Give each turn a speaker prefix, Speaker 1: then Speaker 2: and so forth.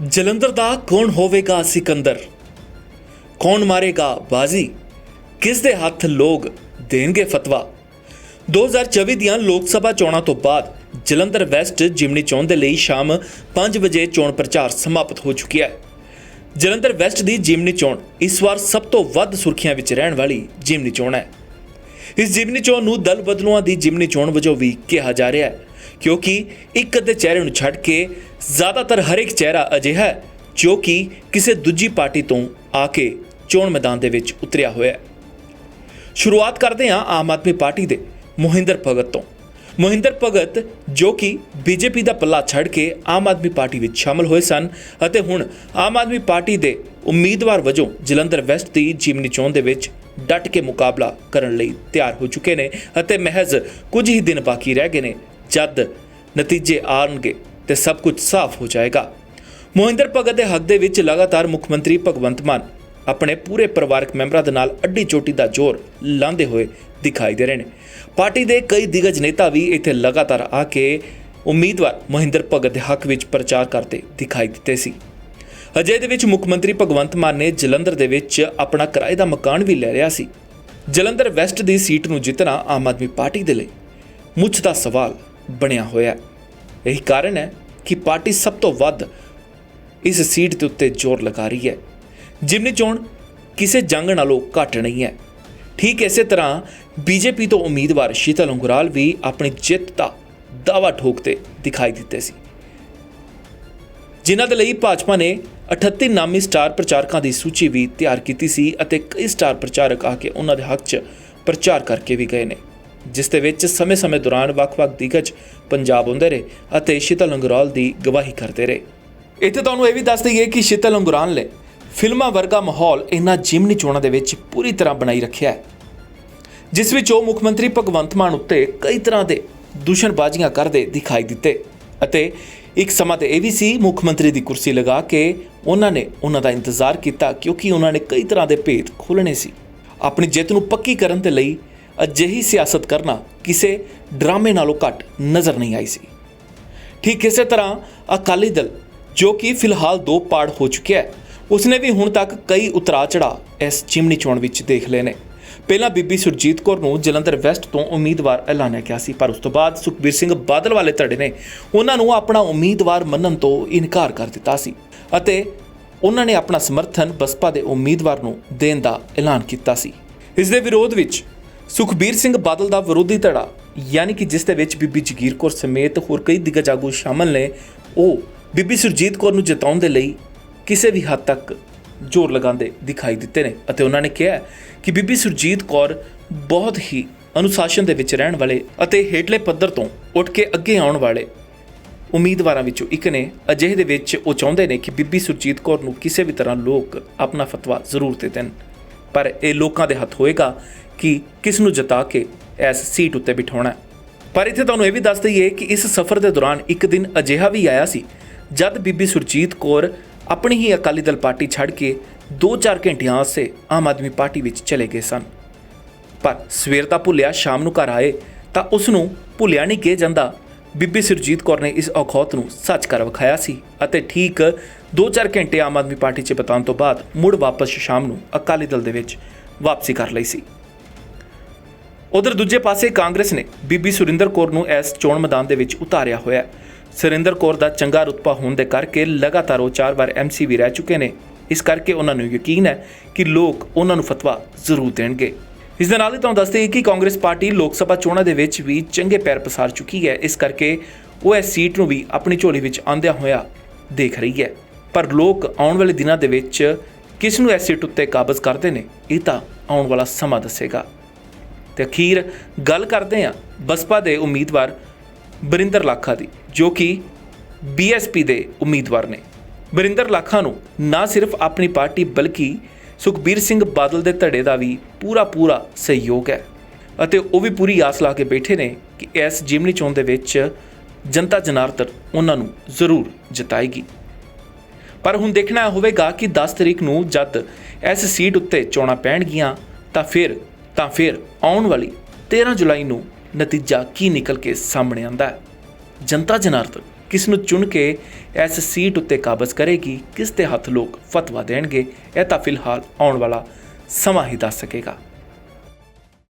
Speaker 1: ਜਲੰਧਰ ਦਾ ਕੌਣ ਹੋਵੇਗਾ ਸਿਕੰਦਰ? ਕੌਣ ਮਾਰੇਗਾ ਬਾਜ਼ੀ? ਕਿਸ ਦੇ ਹੱਥ ਲੋਕ ਦੇਣਗੇ ਫਤਵਾ? 2024 ਦੀਆਂ ਲੋਕ ਸਭਾ ਚੋਣਾਂ ਤੋਂ ਬਾਅਦ ਜਲੰਧਰ ਵੈਸਟ ਜਿਮਨੀ ਚੋਣ ਦੇ ਲਈ ਸ਼ਾਮ 5 ਵਜੇ ਚੋਣ ਪ੍ਰਚਾਰ ਸਮਾਪਤ ਹੋ ਚੁੱਕਿਆ ਹੈ। ਜਲੰਧਰ ਵੈਸਟ ਦੀ ਜਿਮਨੀ ਚੋਣ ਇਸ ਵਾਰ ਸਭ ਤੋਂ ਵੱਧ ਸੁਰਖੀਆਂ ਵਿੱਚ ਰਹਿਣ ਵਾਲੀ ਜਿਮਨੀ ਚੋਣ ਹੈ। ਇਸ ਜਿਮਨੀ ਚੋਣ ਨੂੰ ਦਲ ਬਦਲੂਆਂ ਦੀ ਜਿਮਨੀ ਚੋਣ ਵਜੋਂ ਵੀ ਕਿਹਾ ਜਾ ਰਿਹਾ ਹੈ। ਕਿਉਂਕਿ ਇੱਕ ਅੱਧੇ ਚਿਹਰੇ ਨੂੰ ਛੱਡ ਕੇ ਜ਼ਿਆਦਾਤਰ ਹਰ ਇੱਕ ਚਿਹਰਾ ਅਜਿਹਾ ਹੈ ਜੋ ਕਿ ਕਿਸੇ ਦੂਜੀ ਪਾਰਟੀ ਤੋਂ ਆ ਕੇ ਚੋਣ ਮੈਦਾਨ ਦੇ ਵਿੱਚ ਉਤਰਿਆ ਹੋਇਆ ਹੈ। ਸ਼ੁਰੂਆਤ ਕਰਦੇ ਹਾਂ ਆਮ ਆਦਮੀ ਪਾਰਟੀ ਦੇ ਮੋਹਿੰਦਰ ਭਗਤ ਤੋਂ। ਮੋਹਿੰਦਰ ਭਗਤ ਜੋ ਕਿ ਬੀਜੇਪੀ ਦਾ ਪੱਲਾ ਛੱਡ ਕੇ ਆਮ ਆਦਮੀ ਪਾਰਟੀ ਵਿੱਚ ਸ਼ਾਮਲ ਹੋਏ ਸਨ ਅਤੇ ਹੁਣ ਆਮ ਆਦਮੀ ਪਾਰਟੀ ਦੇ ਉਮੀਦਵਾਰ ਵਜੋਂ ਜਲੰਧਰ ਵੈਸਟ ਦੀ ਜਿਮਨੀ ਚੋਣ ਦੇ ਵਿੱਚ ਡਟ ਕੇ ਮੁਕਾਬਲਾ ਕਰਨ ਲਈ ਤਿਆਰ ਹੋ ਚੁੱਕੇ ਨੇ ਅਤੇ ਮਹਿਜ਼ ਕੁਝ ਹੀ ਦਿਨ ਬਾਕੀ ਰਹਿ ਗਏ ਨੇ ਜਦ ਨਤੀਜੇ ਆਉਣਗੇ ਤੇ ਸਭ ਕੁਝ ਸਾਫ਼ ਹੋ ਜਾਏਗਾ। ਮੋਹਿੰਦਰ ਭਗਤ ਦੇ ਹੱਕ ਦੇ ਵਿੱਚ ਲਗਾਤਾਰ ਮੁੱਖ ਮੰਤਰੀ ਭਗਵੰਤ ਮਾਨ ਆਪਣੇ ਪੂਰੇ ਪਰਿਵਾਰਕ ਮੈਂਬਰਾਂ ਦੇ ਨਾਲ ਅੱਡੀ ਚੋਟੀ ਦਾ ਜ਼ੋਰ ਲਾਉਂਦੇ ਹੋਏ ਦਿਖਾਈ ਦੇ ਰਹੇ ਨੇ। ਪਾਰਟੀ ਦੇ ਕਈ ਦਿਗਜ ਨੇਤਾ ਵੀ ਇੱਥੇ ਲਗਾਤਾਰ ਆ ਕੇ ਉਮੀਦਵਾਰ ਮੋਹਿੰਦਰ ਭਗਤ ਦੇ ਹੱਕ ਵਿੱਚ ਪ੍ਰਚਾਰ ਕਰਦੇ ਦਿਖਾਈ ਦਿੱਤੇ ਸੀ। ਅਜੇ ਦੇ ਵਿੱਚ ਮੁੱਖ ਮੰਤਰੀ ਭਗਵੰਤ ਮਾਨ ਨੇ ਜਲੰਧਰ ਦੇ ਵਿੱਚ ਆਪਣਾ ਕਿਰਾਏ ਦਾ ਮਕਾਨ ਵੀ ਲੈ ਲਿਆ ਸੀ। ਜਲੰਧਰ ਵੈਸਟ ਦੀ ਸੀਟ ਨੂੰ ਜਿੱਤਣਾ ਆਮ ਆਦਮੀ ਪਾਰਟੀ ਦੇ ਲਈ ਮੁੱਛ ਦਾ ਸਵਾਲ ਬਣਿਆ ਹੋਇਆ ਹੈ। ਇਹੀ ਕਾਰਨ ਹੈ ਕਿ ਪਾਰਟੀ ਸਭ ਤੋਂ ਵੱਧ ਇਸ ਸੀਟ ਦੇ ਉੱਤੇ ਜ਼ੋਰ ਲਗਾ ਰਹੀ ਹੈ। ਜਿਮਨੀ ਚੋਣ ਕਿਸੇ ਜੰਗ ਨਾਲੋਂ ਘੱਟ ਨਹੀਂ ਹੈ। ਠੀਕ ਇਸੇ ਤਰ੍ਹਾਂ ਬੀਜੇਪੀ ਤੋਂ ਉਮੀਦਵਾਰ ਸ਼ੀਤਲ ਅੰਗੁਰਾਲ ਵੀ ਆਪਣੀ ਜਿੱਤ ਦਾ ਦਾਵਾ ਠੋਕਦੇ ਦਿਖਾਈ ਦਿੱਤੇ ਸੀ। ਜਿਨ੍ਹਾਂ ਦੇ ਲਈ ਭਾਜਪਾ ਨੇ 38 ਨਾਮੀ ਸਟਾਰ ਪ੍ਰਚਾਰਕਾਂ ਦੀ ਸੂਚੀ ਵੀ ਤਿਆਰ ਕੀਤੀ ਸੀ ਅਤੇ ਕਈ ਸਟਾਰ ਪ੍ਰਚਾਰਕ ਆ ਕੇ ਉਹਨਾਂ ਦੇ ਹੱਕ 'ਚ ਪ੍ਰਚਾਰ ਕਰਕੇ ਵੀ ਗਏ ਨੇ। ਜਿਸ ਦੇ ਵਿੱਚ ਸਮੇਂ-ਸਮੇਂ ਦੌਰਾਨ ਵੱਖ-ਵੱਖ ਦਿਗਜ ਪੰਜਾਬ ਆਉਂਦੇ ਰਹੇ ਅਤੇ ਸ਼ੀਤਲ ਅੰਗਰਾਲ ਦੀ ਗਵਾਹੀ ਕਰਦੇ ਰਹੇ। ਇੱਥੇ ਤੁਹਾਨੂੰ ਇਹ ਵੀ ਦੱਸ ਦਈਏ ਕਿ ਸ਼ੀਤਲ ਅੰਗੁਰਾਲ ਨੇ ਫਿਲਮਾਂ ਵਰਗਾ ਮਾਹੌਲ ਇਹਨਾਂ ਜਿਮਨੀ ਚੋਣਾਂ ਦੇ ਵਿੱਚ ਪੂਰੀ ਤਰ੍ਹਾਂ ਬਣਾਈ ਰੱਖਿਆ ਹੈ। ਜਿਸ ਵਿੱਚ ਉਹ ਮੁੱਖ ਮੰਤਰੀ ਭਗਵੰਤ ਮਾਨ ਉੱਤੇ ਕਈ ਤਰ੍ਹਾਂ ਦੇ ਦੂਸ਼ਣਬਾਜ਼ੀਆਂ ਕਰਦੇ ਦਿਖਾਈ ਦਿੱਤੇ ਅਤੇ ਇੱਕ ਸਮਾਂ ਤੇ ਇਹ ਵੀ ਸੀ ਮੁੱਖ ਮੰਤਰੀ ਦੀ ਕੁਰਸੀ ਲਗਾ ਕੇ ਉਹਨਾਂ ਨੇ ਉਹਨਾਂ ਦਾ ਇੰਤਜ਼ਾਰ ਕੀਤਾ ਕਿਉਂਕਿ ਉਹਨਾਂ ਨੇ ਕਈ ਤਰ੍ਹਾਂ ਦੇ ਭੇਦ ਖੋਲ੍ਹਣੇ ਸੀ। ਆਪਣੀ ਜਿੱਤ ਨੂੰ ਪੱਕੀ ਕਰਨ ਦੇ ਲਈ ਅਜਿਹੀ ਸਿਆਸਤ ਕਰਨਾ ਕਿਸੇ ਡਰਾਮੇ ਨਾਲੋਂ ਘੱਟ ਨਜ਼ਰ ਨਹੀਂ ਆਈ ਸੀ। ਠੀਕ ਇਸੇ ਤਰ੍ਹਾਂ ਅਕਾਲੀ ਦਲ, ਜੋ ਕਿ ਫਿਲਹਾਲ ਦੋ ਪਾੜ ਹੋ ਚੁੱਕਿਆ ਹੈ, ਉਸਨੇ ਵੀ ਹੁਣ ਤੱਕ ਕਈ ਉਤਰਾ ਚੜਾ ਇਸ ਚਿਮਨੀ ਚੋਣ ਵਿੱਚ ਦੇਖ ਲਏ ਨੇ। ਪਹਿਲਾਂ ਬੀਬੀ ਸੁਰਜੀਤ ਕੌਰ ਨੂੰ ਜਲੰਧਰ ਵੈਸਟ ਤੋਂ ਉਮੀਦਵਾਰ ਐਲਾਨਿਆ ਗਿਆ ਸੀ, ਪਰ ਉਸ ਤੋਂ ਬਾਅਦ ਸੁਖਬੀਰ ਸਿੰਘ ਬਾਦਲ ਵਾਲੇ ਧੜੇ ਨੇ ਉਹਨਾਂ ਨੂੰ ਆਪਣਾ ਉਮੀਦਵਾਰ ਮੰਨਣ ਤੋਂ ਇਨਕਾਰ ਕਰ ਦਿੱਤਾ ਸੀ ਅਤੇ ਉਹਨਾਂ ਨੇ ਆਪਣਾ ਸਮਰਥਨ ਬਸਪਾ ਦੇ ਉਮੀਦਵਾਰ ਨੂੰ ਦੇਣ ਦਾ ਐਲਾਨ ਕੀਤਾ ਸੀ। ਇਸ ਦੇ ਵਿਰੋਧ ਵਿੱਚ ਸੁਖਬੀਰ ਸਿੰਘ ਬਾਦਲ ਦਾ ਵਿਰੋਧੀ ਧੜਾ, ਯਾਨੀ ਕਿ ਜਿਸ ਦੇ ਵਿੱਚ ਬੀਬੀ ਜਗੀਰ ਕੌਰ ਸਮੇਤ ਹੋਰ ਕਈ ਦਿਗਜ ਆਗੂ ਸ਼ਾਮਲ ਨੇ, ਉਹ ਬੀਬੀ ਸੁਰਜੀਤ ਕੌਰ ਨੂੰ ਜਿਤਾਉਣ ਦੇ ਲਈ ਕਿਸੇ ਵੀ ਹੱਦ ਤੱਕ ਜ਼ੋਰ ਲਗਾਉਂਦੇ ਦਿਖਾਈ ਦਿੱਤੇ ਨੇ ਅਤੇ ਉਹਨਾਂ ਨੇ ਕਿਹਾ ਕਿ ਬੀਬੀ ਸੁਰਜੀਤ ਕੌਰ ਬਹੁਤ ਹੀ ਅਨੁਸ਼ਾਸਨ ਦੇ ਵਿੱਚ ਰਹਿਣ ਵਾਲੇ ਅਤੇ ਹੇਠਲੇ ਪੱਧਰ ਤੋਂ ਉੱਠ ਕੇ ਅੱਗੇ ਆਉਣ ਵਾਲੇ ਉਮੀਦਵਾਰਾਂ ਵਿੱਚੋਂ ਇੱਕ ਨੇ। ਅਜਿਹੇ ਦੇ ਵਿੱਚ ਉਹ ਚਾਹੁੰਦੇ ਨੇ ਕਿ ਬੀਬੀ ਸੁਰਜੀਤ ਕੌਰ ਨੂੰ ਕਿਸੇ ਵੀ ਤਰ੍ਹਾਂ ਲੋਕ ਆਪਣਾ ਫਤਵਾ ਜ਼ਰੂਰ ਦੇ ਦੇਣ। ਪਰ ਇਹ ਲੋਕਾਂ ਦੇ ਹੱਥ ਹੋਏਗਾ ਕਿ ਕਿਸ ਨੂੰ ਜਿਤਾ ਕੇ ਇਸ ਸੀਟ ਉੱਤੇ ਬਿਠਾਉਣਾ ਪਰ ਇੱਥੇ ਤੁਹਾਨੂੰ ਇਹ ਵੀ ਦੱਸ ਦਈਏ ਕਿ ਇਸ ਸਫ਼ਰ ਦੇ ਦੌਰਾਨ ਇੱਕ ਦਿਨ ਅਜਿਹਾ ਵੀ ਆਇਆ ਸੀ, ਜਦ ਬੀਬੀ ਸੁਰਜੀਤ ਕੌਰ ਆਪਣੀ ਹੀ ਅਕਾਲੀ ਦਲ ਪਾਰਟੀ ਛੱਡ ਕੇ 2-4 ਘੰਟਿਆਂ ਵਾਸਤੇ ਆਮ ਆਦਮੀ ਪਾਰਟੀ ਵਿੱਚ ਚਲੇ ਗਏ ਸਨ। ਪਰ ਸਵੇਰ ਤਾਂ ਭੁੱਲਿਆ, ਸ਼ਾਮ ਨੂੰ ਘਰ ਆਏ ਤਾਂ ਉਸ ਨੂੰ ਭੁੱਲਿਆ ਨਹੀਂ ਕਿ ਜਾਂਦਾ ਬੀਬੀ ਸੁਰਜੀਤ ਕੌਰ ਨੇ ਇਸ ਔਖੌਤ ਨੂੰ ਸੱਚ ਕਰ ਵਿਖਾਇਆ ਸੀ ਅਤੇ ਠੀਕ 2-4 ਘੰਟੇ ਆਮ ਆਦਮੀ ਪਾਰਟੀ 'ਚ ਬਿਤਾਉਣ ਤੋਂ ਬਾਅਦ ਮੁੜ ਵਾਪਸ ਸ਼ਾਮ ਨੂੰ ਅਕਾਲੀ ਦਲ ਦੇ ਵਿੱਚ ਵਾਪਸੀ ਕਰ ਲਈ ਸੀ। ਉਧਰ ਦੂਜੇ ਪਾਸੇ ਕਾਂਗਰਸ ਨੇ ਬੀਬੀ ਸੁਰਿੰਦਰ ਕੌਰ ਨੂੰ ਇਸ ਚੋਣ ਮੈਦਾਨ ਦੇ ਵਿੱਚ ਉਤਾਰਿਆ ਹੋਇਆ ਸੁਰਿੰਦਰ ਕੌਰ ਦਾ ਚੰਗਾ ਰੁਤਬਾ ਹੋਣ ਦੇ ਕਰਕੇ ਲਗਾਤਾਰ ਉਹ ਚਾਰ ਵਾਰ ਐਮਸੀ ਵੀ ਰਹਿ ਚੁੱਕੇ ਨੇ। ਇਸ ਕਰਕੇ ਉਹਨਾਂ ਨੂੰ ਯਕੀਨ ਹੈ ਕਿ ਲੋਕ ਉਹਨਾਂ ਨੂੰ ਫਤਵਾ ਜ਼ਰੂਰ ਦੇਣਗੇ। ਇਸ ਦੇ ਨਾਲ ਹੀ ਤੁਹਾਨੂੰ ਦੱਸਦੇ ਕਿ ਕਾਂਗਰਸ ਪਾਰਟੀ ਲੋਕ ਸਭਾ ਚੋਣਾਂ ਦੇ ਵਿੱਚ ਵੀ ਚੰਗੇ ਪੈਰ ਪਸਾਰ ਚੁੱਕੀ ਹੈ। ਇਸ ਕਰਕੇ ਉਹ ਇਸ ਸੀਟ ਨੂੰ ਵੀ ਆਪਣੀ ਝੋਲੀ ਵਿੱਚ ਆਂਦਿਆਂ ਹੋਇਆ ਦੇਖ ਰਹੀ ਹੈ। ਪਰ ਲੋਕ ਆਉਣ ਵਾਲੇ ਦਿਨਾਂ ਦੇ ਵਿੱਚ ਕਿਸ ਨੂੰ ਇਸ ਸੀਟ ਉੱਤੇ ਕਾਬਜ਼ ਕਰਦੇ ਨੇ, ਇਹ ਤਾਂ ਆਉਣ ਵਾਲਾ ਸਮਾਂ ਦੱਸੇਗਾ। ਤੇ ਅਖੀਰ ਗੱਲ ਕਰਦੇ ਹਾਂ ਬਸਪਾ ਦੇ ਉਮੀਦਵਾਰ ਬਰਿੰਦਰ ਲਾਖਾ ਦੀ, ਜੋ ਕਿ ਬੀਐਸਪੀ ਦੇ ਉਮੀਦਵਾਰ ਨੇ। ਬਰਿੰਦਰ ਲਾਖਾ ਨੂੰ ਨਾ ਸਿਰਫ ਆਪਣੀ ਪਾਰਟੀ ਬਲਕਿ ਸੁਖਬੀਰ ਸਿੰਘ ਬਾਦਲ ਦੇ ਧੜੇ ਦਾ ਵੀ ਪੂਰਾ ਪੂਰਾ ਸਹਿਯੋਗ ਹੈ। ਅਤੇ ਉਹ ਵੀ ਪੂਰੀ ਆਸ ਲਾ ਕੇ ਬੈਠੇ ਨੇ ਕਿ ਇਸ ਜਿਮਨੀ ਚੋਣ ਦੇ ਵਿੱਚ ਜਨਤਾ ਜਨਾਰਦਨ ਉਹਨਾਂ ਨੂੰ ਜ਼ਰੂਰ ਜਿਤਾਏਗੀ। ਪਰ ਹੁਣ ਦੇਖਣਾ ਹੋਵੇਗਾ ਕਿ 10 ਤਰੀਕ ਨੂੰ ਜਦ ਇਸ ਸੀਟ ਉੱਤੇ ਚੋਣਾਂ ਪੈਣਗੀਆਂ, ਤਾਂ ਫਿਰ ਤਾਂ ਫਿਰ ਆਉਣ ਵਾਲੀ 13 ਜੁਲਾਈ ਨੂੰ ਨਤੀਜਾ ਕੀ ਨਿਕਲ ਕੇ ਸਾਹਮਣੇ ਆਂਦਾ ਹੈ? ਜਨਤਾ ਜਨਾਰਦਨ ਕਿਸ ਨੂੰ ਚੁਣ ਕੇ ਇਸ ਸੀਟ ਉੱਤੇ ਕਾਬਜ਼ ਕਰੇਗੀ, ਕਿਸ ਦੇ ਹੱਥ ਲੋਕ ਫਤਵਾ ਦੇਣਗੇ, ਇਹ ਤਾਂ ਫਿਲਹਾਲ ਆਉਣ ਵਾਲਾ ਸਮਾਂ ਹੀ ਦੱਸ ਸਕੇਗਾ।